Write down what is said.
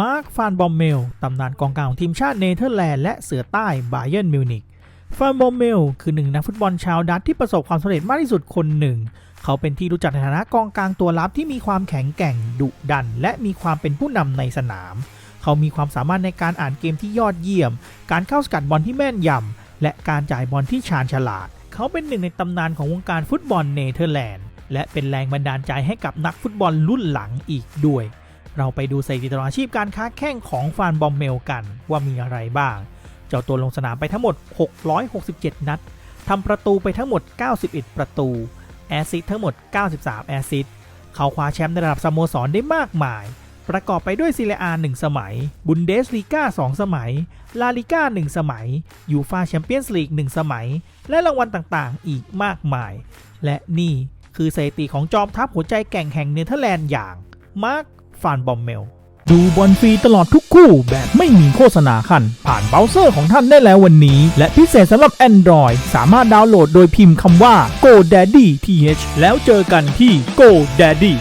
มาร์ค ฟานบอมเมล ตำนานกองกลางของทีมชาติเนเธอร์แลนด์และเสือใต้บาเยิร์นมิวนิกฟานบอมเมล คือหนึ่งนักฟุตบอลชาวดัตที่ประสบความสำเร็จมากที่สุดคนหนึ่ง เขาเป็นที่รู้จักในฐานะกองกลางตัวรับที่มีความแข็งแกร่ง ดุดัน และมีความเป็นผู้นำในสนาม เขามีความสามารถในการอ่านเกมที่ยอดเยี่ยม การเข้าสกัดบอลที่แม่นยำ และการจ่ายบอลที่ชาญฉลาด เขาเป็นหนึ่งในตำนานของวงการฟุตบอลเนเธอร์แลนด์ และเป็นแรงบันดาลใจให้กับนักฟุตบอลรุ่นหลังอีกด้วย เราไปดูสถิติตลอดอาชีพการค้าแข่งของฟานบอมเมลกันว่ามีอะไรบ้าง เจ้าตัวลงสนามไปทั้งหมด 667 นัดทำประตูไปทั้งหมด 91 ประตู แอซิสต์ทั้งหมด 93 แอซิสต์เขาคว้าแชมป์ในระดับสโมสรได้มากมาย ประกอบไปด้วยซีเรียอา1สมัย บุนเดสลีกา2สมัย ลาลิก้า1สมัย ยูฟาแชมเปี้ยนส์ลีก1สมัย และรางวัลต่างๆ อีกมากมาย และนี่คือสถิติของจอมทัพหัวใจแก่งแห่งเนเธอร์แลนด์อย่างมาร์ค ฟานบอมเมล ดูบอลฟรีตลอดทุกคู่แบบไม่มีโฆษณาคัน ผ่านเบราว์เซอร์ของท่านได้แล้ววันนี้ และพิเศษสำหรับ Android สามารถดาวน์โหลดโดยพิมพ์คำว่า GoDaddy TH แล้วเจอกันที่ GoDaddy